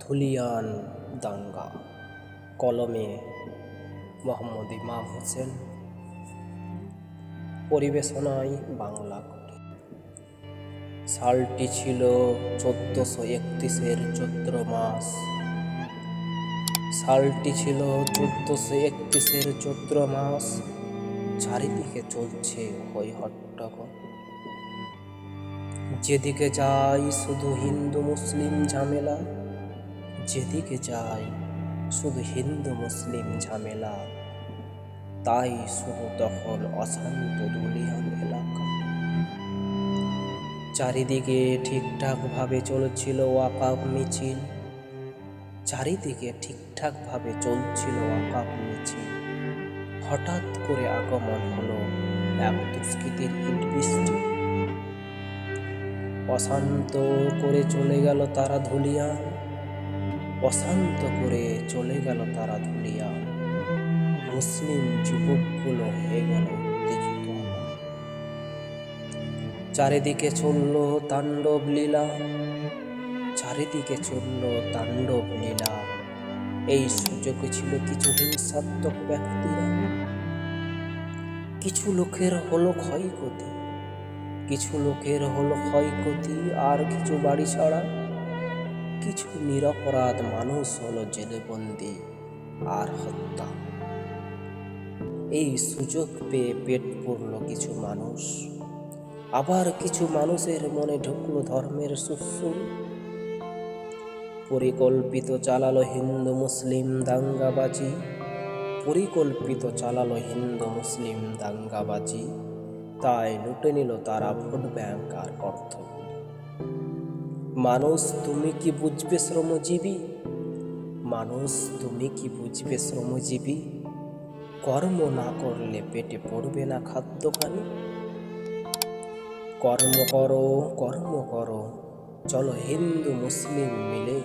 ধুলিয়ান দাঙ্গা। কলমে মোহাম্মদ ইমাম হোসেন। পরিবেশনায় বাংলা সালটি ছিল চোদ্দশো একত্রিশের চৈত্র মাস। সালটি ছিল চোদ্দশো একত্রিশের চৈত্র মাস। চারিদিকে চলছে হই হট্টগোল যেদিকে যাই শুধু হিন্দু মুসলিম ঝামেলা। যেদিকে যাই, শুধু হিন্দু মুসলিম ঝামেলা। তাই শুধু তখন অশান্ত দুলিয়ান এলাকা। চারিদিকে ঠিকঠাকভাবে চলছিল ওয়াকাফ মিছিল। চারিদিকে ঠিকঠাকভাবে চলছিল ওয়াকাফ মিছিল। হঠাৎ করে আগমন হলো এক দুষ্কৃতির বৃষ্টি অশান্ত করে চলে গেল তারা ধুলিয়া অশান্ত করে চলে গেল তারা ধুলিয়া মুসলিম যুবকগুলো হয়ে গেল উত্তেজিত। চারিদিকে চলল তাণ্ডব লীলা, চারিদিকে চলল তাণ্ডব লীলা। এই সুযোগে ছিল কিছু হিংসাত্মক ব্যক্তিরা। কিছু লোকের হলো ক্ষয়ক্ষতি, কিছু লোকের হলো ক্ষয়ক্ষতি আর কিছু বাড়ি ছাড়া। কিছু নিরপরাধ মানুষ হলো জেলেবন্দি আর হত্যা। এই সুযোগ পেয়ে পেট পড়ল কিছু মানুষ। আবার কিছু মানুষের মনে ঢুকলো ধর্মের সুসুর পরিকল্পিত চালালো হিন্দু মুসলিম দাঙ্গাবাজি। পরিকল্পিত চালালো হিন্দু মুসলিম দাঙ্গাবাজি। তাই লুটে নিল তারা ভোট ব্যাংক আর অর্থ। মানুষ, তুমি কি বুঝবে শ্রমজীবী? মানুষ, তুমি কি বুঝবে শ্রমজীবী? কর্ম না করলে পেটে পড়বে না খাদ্যখানি। কর্ম করো কর্ম করো, চলো হিন্দু, মুসলিম মিলে,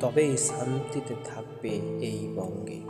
তবেই শান্তিতে থাকবে এই বঙ্গে।